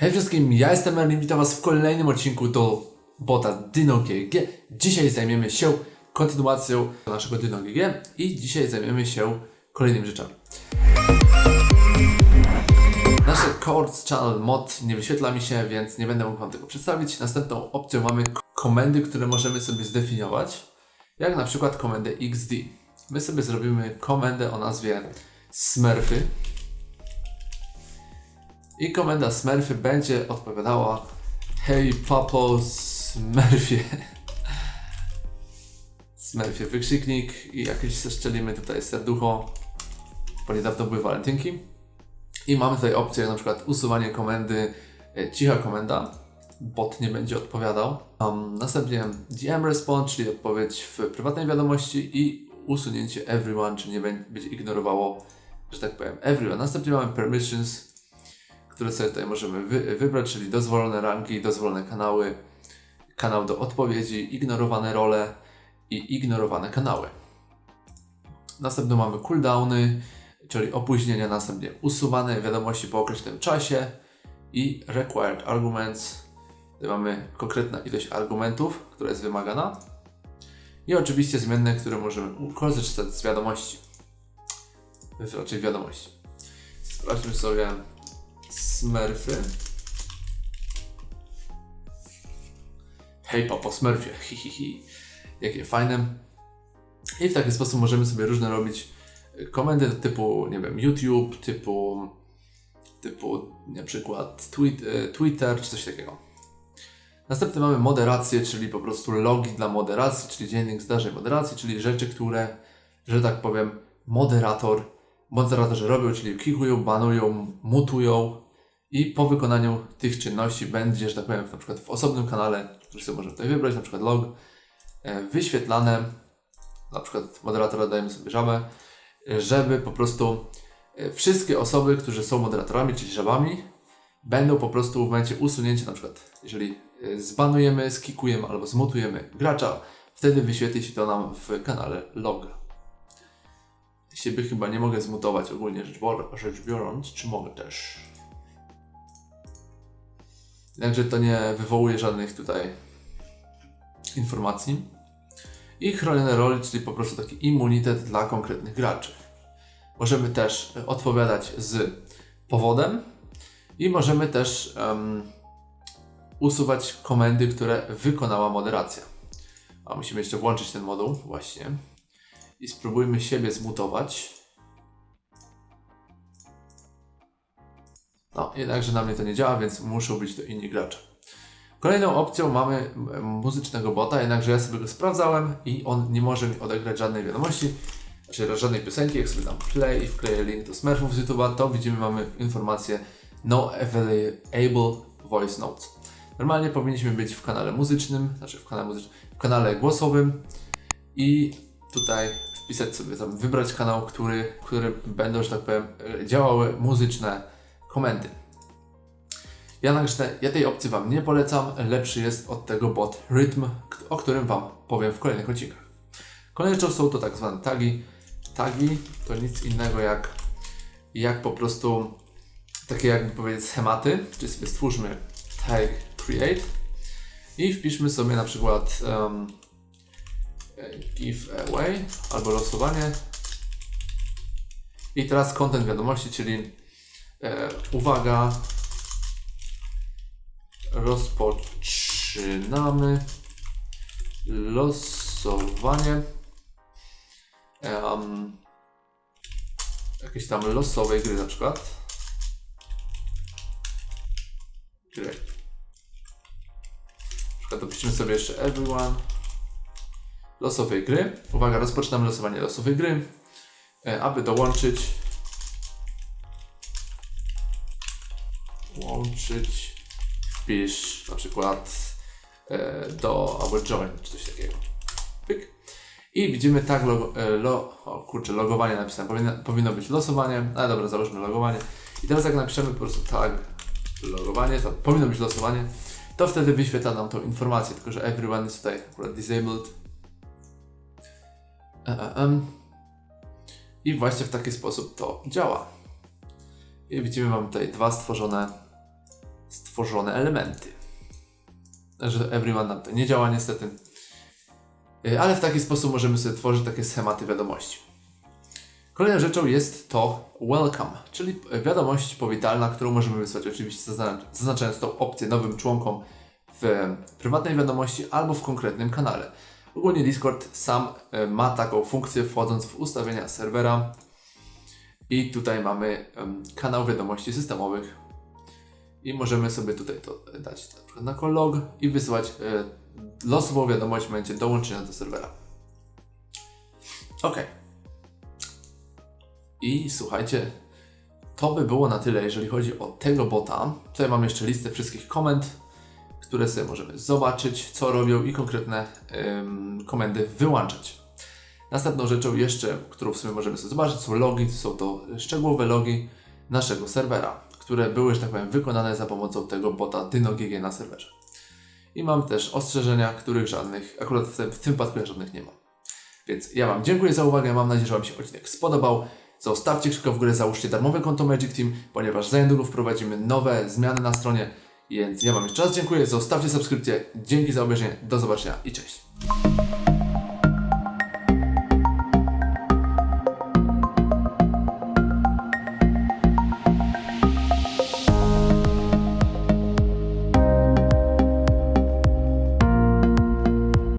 Hej wszystkim, ja jestem Merlin, witam was w kolejnym odcinku do bota DynoGG. Dzisiaj zajmiemy się kontynuacją naszego DynoGG i dzisiaj zajmiemy się kolejnymi rzeczami. Nasz Chords Channel mod nie wyświetla mi się, więc nie będę mógł wam tego przedstawić. Następną opcją mamy komendy, które możemy sobie zdefiniować, jak na przykład komendę XD. My sobie zrobimy komendę o nazwie smurfy, i komenda Smurfy będzie odpowiadała Hej papo Smurfie. Smurfie wykrzyknik i jakieś zeszczelimy tutaj serducho, bo niedawno były walentynki. I mamy tutaj opcję na przykład usuwanie komendy e, cicha komenda. Bot nie będzie odpowiadał. Um, następnie DM response, czyli odpowiedź w prywatnej wiadomości i usunięcie everyone, czyli nie bę- będzie ignorowało, że tak powiem, everyone. Następnie mamy permissions, które sobie tutaj możemy wy, wybrać, czyli dozwolone rangi, dozwolone kanały, kanał do odpowiedzi, ignorowane role i ignorowane kanały. Następnie mamy cooldowny, czyli opóźnienia, następnie usuwane wiadomości po określonym czasie i required arguments. Tutaj mamy konkretna ilość argumentów, która jest wymagana. I oczywiście zmienne, które możemy korzystać z wiadomości. Raczej wiadomości. Sprawdźmy sobie Smurfy. Hej papo Smurfie, hi hi hi. Jakie fajne. I w taki sposób możemy sobie różne robić komendy typu, nie wiem, YouTube, typu, typu na przykład e, Twitter czy coś takiego. Następnie mamy moderację, czyli po prostu logi dla moderacji, czyli dziennik zdarzeń moderacji, czyli rzeczy, które, że tak powiem, moderator, moderatorzy robią, czyli kikują, banują, mutują i po wykonaniu tych czynności będzie, że tak powiem, na przykład w osobnym kanale, który sobie możemy tutaj wybrać, na przykład log, e, wyświetlane, na przykład moderatora dajemy sobie żabę, żeby po prostu e, wszystkie osoby, którzy są moderatorami, czyli żabami, będą po prostu w momencie usunięcia, na przykład jeżeli e, zbanujemy, skikujemy albo zmutujemy gracza, wtedy wyświetli się to nam w kanale log. Siebie chyba nie mogę zmutować ogólnie rzecz, bior- rzecz biorąc, czy mogę też? Jednakże to nie wywołuje żadnych tutaj informacji. I chronione role, czyli po prostu taki immunitet dla konkretnych graczy. Możemy też e, odpowiadać z powodem i możemy też em, usuwać komendy, które wykonała moderacja. A musimy jeszcze włączyć ten moduł, właśnie. I spróbujmy siebie zmutować. No, jednakże na mnie to nie działa, więc muszą być to inni gracze. Kolejną opcją mamy muzycznego bota, jednakże ja sobie go sprawdzałem i on nie może mi odegrać żadnej wiadomości, znaczy żadnej piosenki. Jak sobie tam play i wkleję link do Smurfów z YouTube'a, to widzimy, mamy informację No Available Voice Notes. Normalnie powinniśmy być w kanale muzycznym, znaczy w kanale muzycznym, w kanale głosowym i tutaj wpisać sobie tam, wybrać kanał, który, który będą, że tak powiem, działały muzyczne komendy. Jednakże ja tej opcji Wam nie polecam, lepszy jest od tego bot Rhythm, k- o którym Wam powiem w kolejnych odcinkach. Kolejną rzeczą są to tak zwane tagi. Tagi to nic innego jak, jak po prostu takie jakby powiedzieć schematy, czyli sobie stwórzmy tag create i wpiszmy sobie na przykład um, give away albo losowanie. I teraz content wiadomości, czyli e, uwaga. Rozpoczynamy losowanie. Um, jakiejś tam losowej gry na przykład. Gry na przykład dopiszemy sobie jeszcze everyone losowej gry uwaga rozpoczynamy losowanie losowej gry e, aby dołączyć łączyć wpisz na przykład e, do albo join czy coś takiego. Pyk. I widzimy tak logo, e, lo, o kurczę, logowanie napisane. Powinno, powinno być losowanie. Ale dobra, załóżmy logowanie. I teraz jak napiszemy po prostu tag logowanie, to powinno być losowanie, to wtedy wyświetla nam tą informację, tylko że everyone jest tutaj akurat disabled. E, e. I właśnie w taki sposób to działa. I widzimy, mamy tutaj dwa stworzone stworzone elementy. Że everyone nam to nie działa niestety. Y, Ale w taki sposób możemy sobie tworzyć takie schematy wiadomości. Kolejną rzeczą jest to welcome, czyli wiadomość powitalna, którą możemy wysłać oczywiście zazna- zaznaczając tą opcję nowym członkom w prywatnej wiadomości albo w konkretnym kanale. Ogólnie Discord sam e, ma taką funkcję wchodząc w ustawienia serwera i tutaj mamy kanał wiadomości systemowych i możemy sobie tutaj to dać na przykład na log i wysyłać e, losową wiadomość w momencie dołączenia do serwera. Ok. I słuchajcie, to by było na tyle, jeżeli chodzi o tego bota. Tutaj mam jeszcze listę wszystkich komend, które sobie możemy zobaczyć, co robią i konkretne ym, komendy wyłączać. Następną rzeczą jeszcze, którą w sumie możemy sobie zobaczyć, są logi. Są to szczegółowe logi naszego serwera, które były, że tak powiem, wykonane za pomocą tego bota DynoGG na serwerze. I mam też ostrzeżenia, których żadnych, akurat w tym, w tym wypadku ja żadnych nie mam. Więc ja Wam dziękuję za uwagę, mam nadzieję, że Wam się odcinek spodobał. Zostawcie kciuka w górę, załóżcie darmowe konto Magic Team, ponieważ za niedługo wprowadzimy nowe zmiany na stronie. Więc ja Wam jeszcze raz dziękuję, zostawcie subskrypcję, dzięki za obejrzenie, do zobaczenia i cześć.